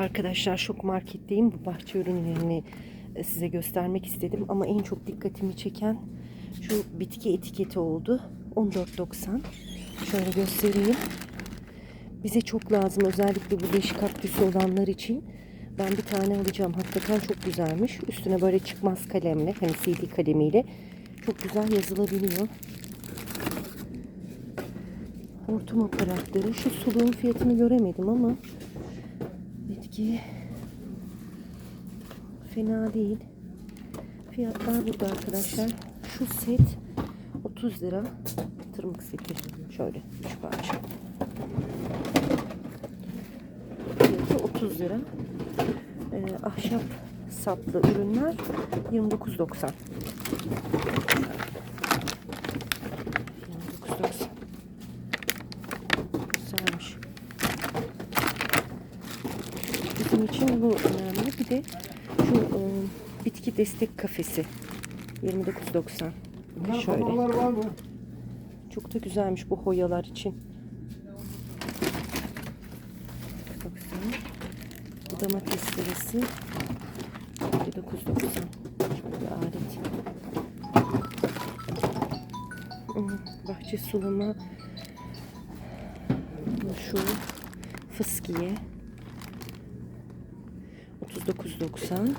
Arkadaşlar şok marketteyim. Bu bahçe ürünlerini e, size göstermek istedim. Ama en çok dikkatimi çeken şu bitki etiketi oldu. 14.90. Şöyle göstereyim. Bize çok lazım. Özellikle bu değişik kaktüsü olanlar için. Ben bir tane alacağım. Hakikaten çok güzelmiş. Üstüne böyle çıkmaz kalemle, hani CD kalemiyle çok güzel yazılabiliyor. Hortum aparatları. Şu suluğun fiyatını göremedim ama bitki fena değil. Fiyatlar burada arkadaşlar. Şu set 30 lira. Tırmık seti. Şöyle 3 parça. Fiyatı 30 lira. Ee, ahşap saplı ürünler 29.90. 29.90. Güzelmiş. Bizim için bu önemli. Bir de şu e, bitki destek kafesi 29.90. Bunlar Şöyle. Çok da güzelmiş bu hoyalar için. Baksana. Bu domates sırası. 9.90. Şöyle alet. Hmm, Bahçe sulama. Şu fıskiye. 39.90.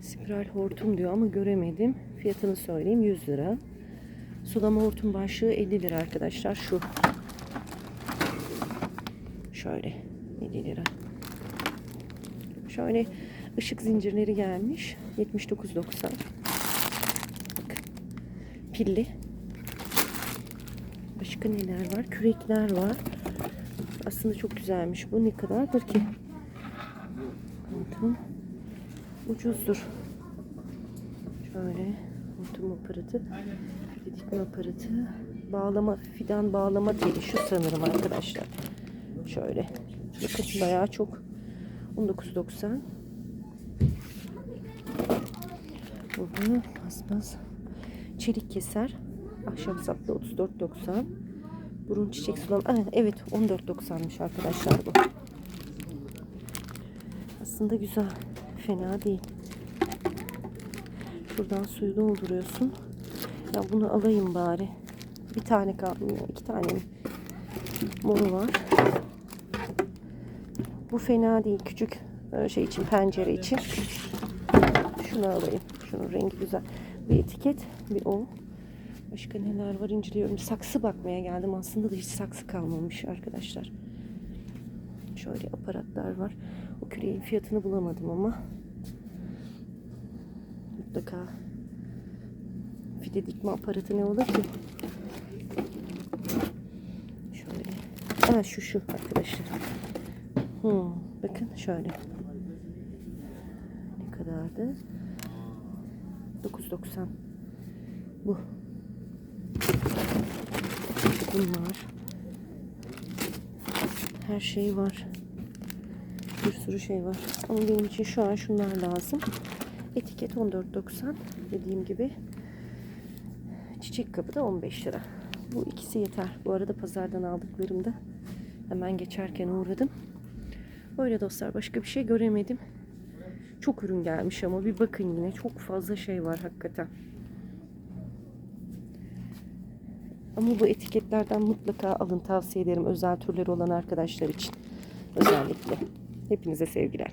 Spiral hortum diyor ama göremedim. Fiyatını söyleyeyim 100 lira. Sulama hortum başlığı 50 lira arkadaşlar. Şu. Şöyle 50 lira. Şöyle ışık zincirleri gelmiş. 79.90. Bakın. Pilli. Başka neler var? Kürekler var. Aslında çok güzelmiş. Bu ne kadardır ki? Hortum. Ucuzdur. Şöyle hortum aparatı. Dikme aparatı. Bağlama, fidan bağlama teli. Şu sanırım arkadaşlar. Şöyle. Bakın bayağı çok. 19.90. Burada paspas. Çelik keser. Ahşap saplı 34.90. Burun çiçek sulama. Aa, evet 14.90'mış arkadaşlar bu. Aslında güzel. Fena değil. Şuradan suyu dolduruyorsun. Ya bunu alayım bari. Bir tane kalmıyor. iki tane mi? Moru var. Bu fena değil. Küçük e, şey için pencere için. Şunu alayım. Şunun rengi güzel. Bir etiket, bir o. Başka neler var inceliyorum. Saksı bakmaya geldim. Aslında da hiç saksı kalmamış arkadaşlar. Şöyle aparatlar var. O küreğin fiyatını bulamadım ama. Mutlaka fide dikme aparatı ne olur ki? Şöyle. Ha şu şu arkadaşlar. Hmm, bakın şöyle. Ne kadardı? 9.90. Bu. Bunlar. Her şey var. Bir sürü şey var. Ama benim için şu an şunlar lazım. Etiket 14.90 dediğim gibi. Çiçek kabı da 15 lira. Bu ikisi yeter. Bu arada pazardan aldıklarımda hemen geçerken uğradım. Öyle dostlar başka bir şey göremedim. Çok ürün gelmiş ama bir bakın yine çok fazla şey var hakikaten. Ama bu etiketlerden mutlaka alın tavsiye ederim özel türleri olan arkadaşlar için. Özellikle. Hepinize sevgiler.